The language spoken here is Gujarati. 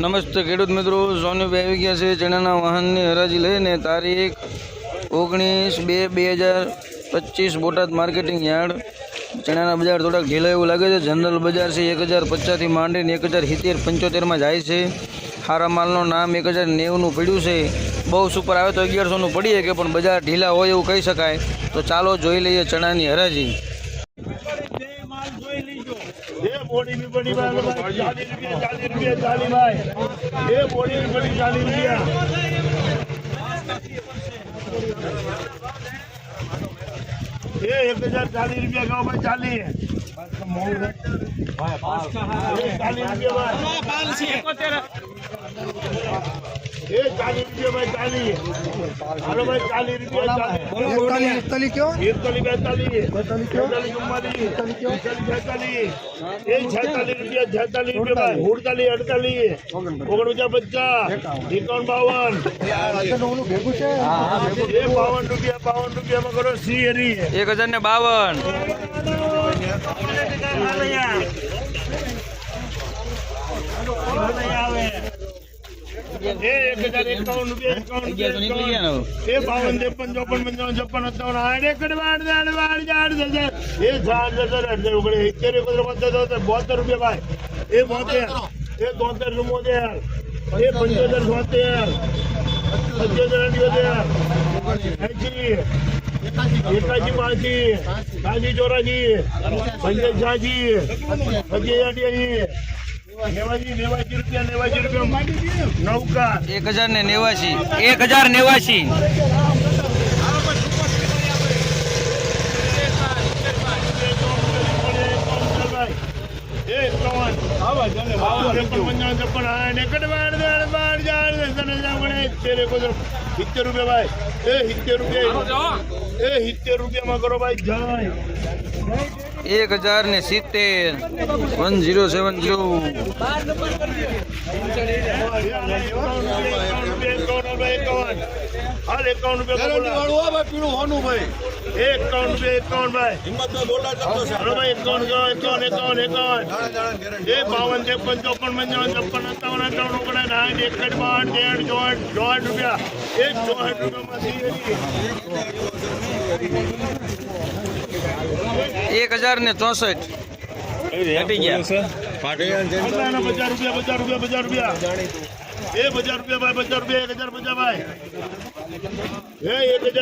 નમસ્તે ખેડૂત મિત્રો સોનીભાઈ આવી ગયા છે ચણાના વાહનની હરાજી લઈને તારીખ ઓગણીસ બે બે હજાર પચીસ બોટાદ માર્કેટિંગ યાર્ડ. ચણાના બજાર થોડાક ઢીલા એવું લાગે છે. જનરલ બજાર છે, એક હજાર પચાસથી માંડીને એક હજાર સિત્તેર, પંચોતેરમાં જાય છે. હારા માલનું નામ એક હજાર નેવુંનું પડ્યું છે. બહુ સુપર આવે તો અગિયારસોનું પડી શકે પણ બજાર ઢીલા હોય એવું કહી શકાય. તો ચાલો જોઈ લઈએ ચણાની હરાજી. એ બોડી ની બડી ભાઈ, ચાલીસ રૂપિયા ચાલીસ રૂપિયા ચાલી ભાઈ. એ બોડી ની બડી ચાલીસ રૂપિયા. એ એક હજાર ચાલીસ રૂપિયા ગાઉ ભાઈ ચાલી એ ચાલીસ રૂપિયા એ ચાલીસ રૂપિયા ભાઈ ચાલીસ. હાલો ભાઈ ચાલીસ રૂપિયા એકતાલીસ કયો? એકતાલીસ બેતાલીસ. બેતાલીસ બેતાલીસ છેતાલીસ એ છેતાલીસ રૂપિયા છેતાલીસ રૂપિયા ભાઈ. ઉડતાલીસ અડતાલીસ. ઓગણપચાસ પચાસ. એકાવન બાવન. એ બાવન રૂપિયા બાવન રૂપિયામાં કરો સી હરી એક હજાર ને બાવન. એ બોતેર રૂપિયા ભાઈ. એ બોતેર. એ તોતેર ચુમ્મોતેર એ પંચોતેર છોતેર પંચોતેર અઠ્યોતેર એંશી. એકાશી પાંચી સાજી ચોરાશી. પંચાયત છ્યાસી. પચીસ અઠ્યાસી. એક હજાર ને નેવાસી એક હજાર નેવાસી સિત્તેર રૂપિયા ભાઈ એ સિત્તેર રૂપિયા એ સિત્તેર રૂપિયામાં કરો ભાઈ જાય એક હજાર ને સિત્તેર વન ઝીરો સેવન ઝીરો બાવન ત્રેપન ચોપન પંચાવન છપ્પન સત્તાવન અઠાવન ઓગણ સાઠ એકસઠ બાર તેર ચોસઠ ચોસઠ રૂપિયા એ ચોસઠ રૂપિયામાં એક હજાર ને ચોસઠ. ઘટી ગયા. પચાસ રૂપિયા પચાસ રૂપિયા પચાસ રૂપિયા? એ પચાસ રૂપિયા ભાઈ પચાસ રૂપિયા એક હજાર પચાસ ભાઈ. એ એક હજાર